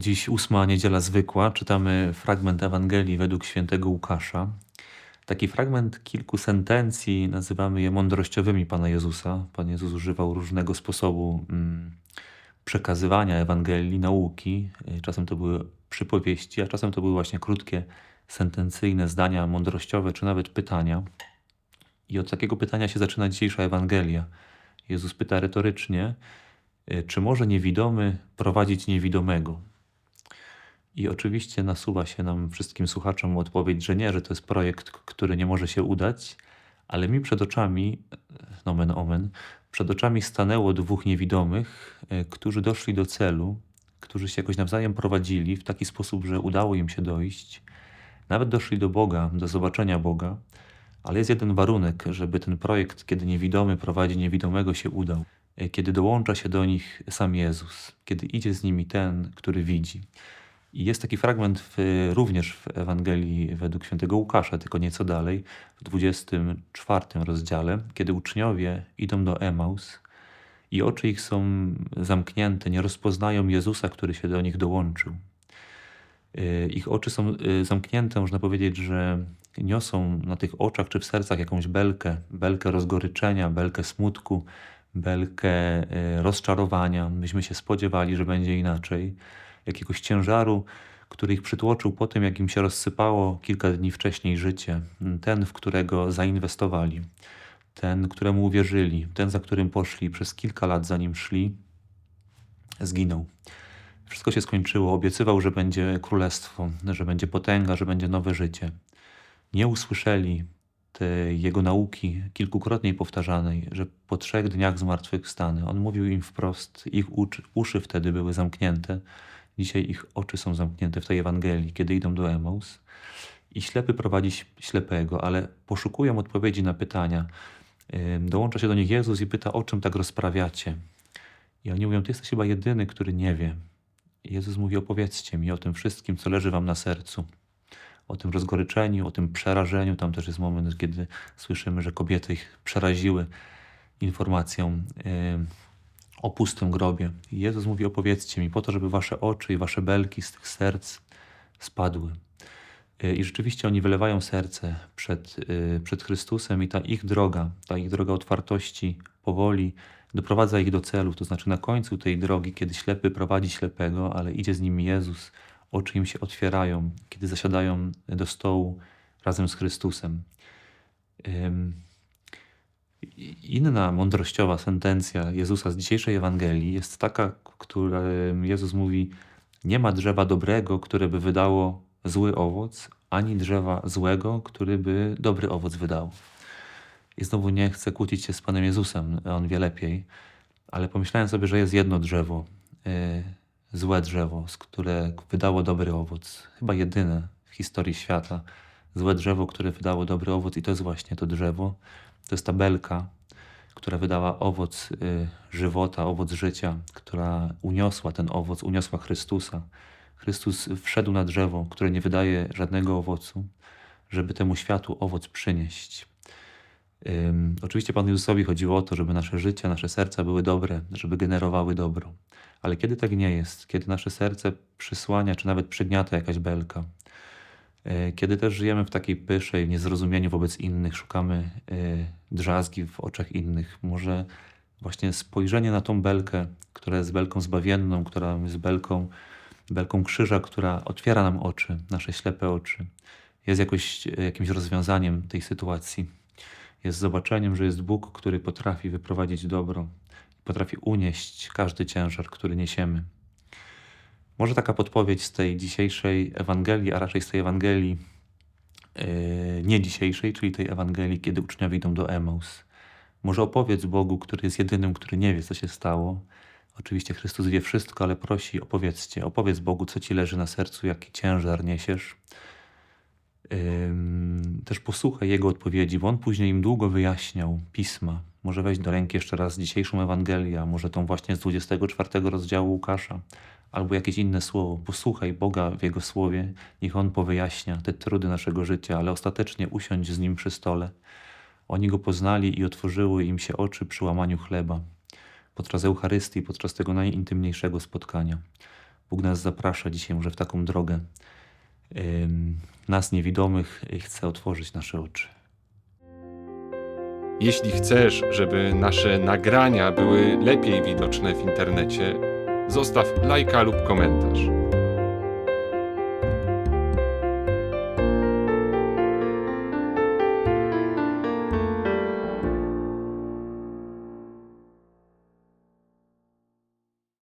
Dziś ósma niedziela zwykła. Czytamy fragment Ewangelii według świętego Łukasza. Taki fragment kilku sentencji, nazywamy je mądrościowymi Pana Jezusa. Pan Jezus używał różnego sposobu mm, przekazywania Ewangelii, nauki. Czasem to były przypowieści, a czasem to były właśnie krótkie, sentencyjne zdania mądrościowe, czy nawet pytania. I od takiego pytania się zaczyna dzisiejsza Ewangelia. Jezus pyta retorycznie, czy może niewidomy prowadzić niewidomego? I oczywiście nasuwa się nam wszystkim słuchaczom odpowiedź, że nie, że to jest projekt, który nie może się udać, ale mi przed oczami, nomen omen, przed oczami stanęło dwóch niewidomych, e, którzy doszli do celu, którzy się jakoś nawzajem prowadzili w taki sposób, że udało im się dojść. Nawet doszli do Boga, do zobaczenia Boga, ale jest jeden warunek, żeby ten projekt, kiedy niewidomy prowadzi niewidomego, się udał. E, kiedy dołącza się do nich sam Jezus, kiedy idzie z nimi ten, który widzi. I jest taki fragment w, również w Ewangelii według świętego Łukasza, tylko nieco dalej, w 24 rozdziale, kiedy uczniowie idą do Emaus i oczy ich są zamknięte, nie rozpoznają Jezusa, który się do nich dołączył. Y, ich oczy są y, zamknięte, można powiedzieć, że niosą na tych oczach czy w sercach jakąś belkę, belkę rozgoryczenia, belkę smutku, belkę y, rozczarowania. Myśmy się spodziewali, że będzie inaczej jakiegoś ciężaru, który ich przytłoczył po tym, jak im się rozsypało kilka dni wcześniej życie. Ten, w którego zainwestowali, ten, któremu uwierzyli, ten, za którym poszli, przez kilka lat za nim szli, zginął. Wszystko się skończyło. Obiecywał, że będzie królestwo, że będzie potęga, że będzie nowe życie. Nie usłyszeli tej jego nauki, kilkukrotnie powtarzanej, że po trzech dniach zmartwychwstanę. On mówił im wprost, ich uszy wtedy były zamknięte, Dzisiaj ich oczy są zamknięte w tej Ewangelii, kiedy idą do Emaus i ślepy prowadzi ślepego, ale poszukują odpowiedzi na pytania. Dołącza się do nich Jezus i pyta, o czym tak rozprawiacie? I oni mówią, ty jesteś chyba jedyny, który nie wie. Jezus mówi, opowiedzcie mi o tym wszystkim, co leży wam na sercu. O tym rozgoryczeniu, o tym przerażeniu. Tam też jest moment, kiedy słyszymy, że kobiety ich przeraziły informacją o pustym grobie. Jezus mówi: Opowiedzcie mi, po to, żeby wasze oczy i wasze belki z tych serc spadły. Y, I rzeczywiście oni wylewają serce przed, y, przed Chrystusem, i ta ich droga, ta ich droga otwartości powoli doprowadza ich do celu. To znaczy, na końcu tej drogi, kiedy ślepy prowadzi ślepego, ale idzie z nim Jezus, oczy im się otwierają, kiedy zasiadają do stołu razem z Chrystusem. Inna mądrościowa sentencja Jezusa z dzisiejszej Ewangelii jest taka, którym Jezus mówi: Nie ma drzewa dobrego, które by wydało zły owoc, ani drzewa złego, który by dobry owoc wydał. I znowu nie chcę kłócić się z Panem Jezusem, on wie lepiej, ale pomyślałem sobie, że jest jedno drzewo, yy, złe drzewo, które wydało dobry owoc, chyba jedyne w historii świata. Złe drzewo, które wydało dobry owoc, i to jest właśnie to drzewo, to jest tabelka, która wydała owoc y, żywota, owoc życia, która uniosła ten owoc, uniosła Chrystusa. Chrystus wszedł na drzewo, które nie wydaje żadnego owocu, żeby temu światu owoc przynieść. Um, oczywiście Panu Jezusowi chodziło o to, żeby nasze życie, nasze serca były dobre, żeby generowały dobro. Ale kiedy tak nie jest, kiedy nasze serce przysłania, czy nawet przygniata jakaś belka, kiedy też żyjemy w takiej pysze i niezrozumieniu wobec innych, szukamy e, drzazgi w oczach innych, może właśnie spojrzenie na tą belkę, która jest belką zbawienną, która jest belką, belką krzyża, która otwiera nam oczy, nasze ślepe oczy, jest jakoś, e, jakimś rozwiązaniem tej sytuacji. Jest zobaczeniem, że jest Bóg, który potrafi wyprowadzić dobro, potrafi unieść każdy ciężar, który niesiemy. Może taka podpowiedź z tej dzisiejszej Ewangelii, a raczej z tej Ewangelii yy, nie dzisiejszej, czyli tej Ewangelii, kiedy uczniowie idą do Emaus. Może opowiedz Bogu, który jest jedynym, który nie wie, co się stało. Oczywiście Chrystus wie wszystko, ale prosi, opowiedzcie, opowiedz Bogu, co ci leży na sercu, jaki ciężar niesiesz. Yy, też posłuchaj Jego odpowiedzi, bo On później im długo wyjaśniał pisma. Może weź do ręki jeszcze raz dzisiejszą Ewangelię, a może tą właśnie z 24 rozdziału Łukasza albo jakieś inne słowo. Posłuchaj Boga w Jego słowie, niech On powyjaśnia te trudy naszego życia, ale ostatecznie usiądź z Nim przy stole. Oni Go poznali i otworzyły im się oczy przy łamaniu chleba, podczas Eucharystii, podczas tego najintymniejszego spotkania. Bóg nas zaprasza dzisiaj może w taką drogę. Nas niewidomych chce otworzyć nasze oczy. Jeśli chcesz, żeby nasze nagrania były lepiej widoczne w internecie, zostaw lajka lub komentarz.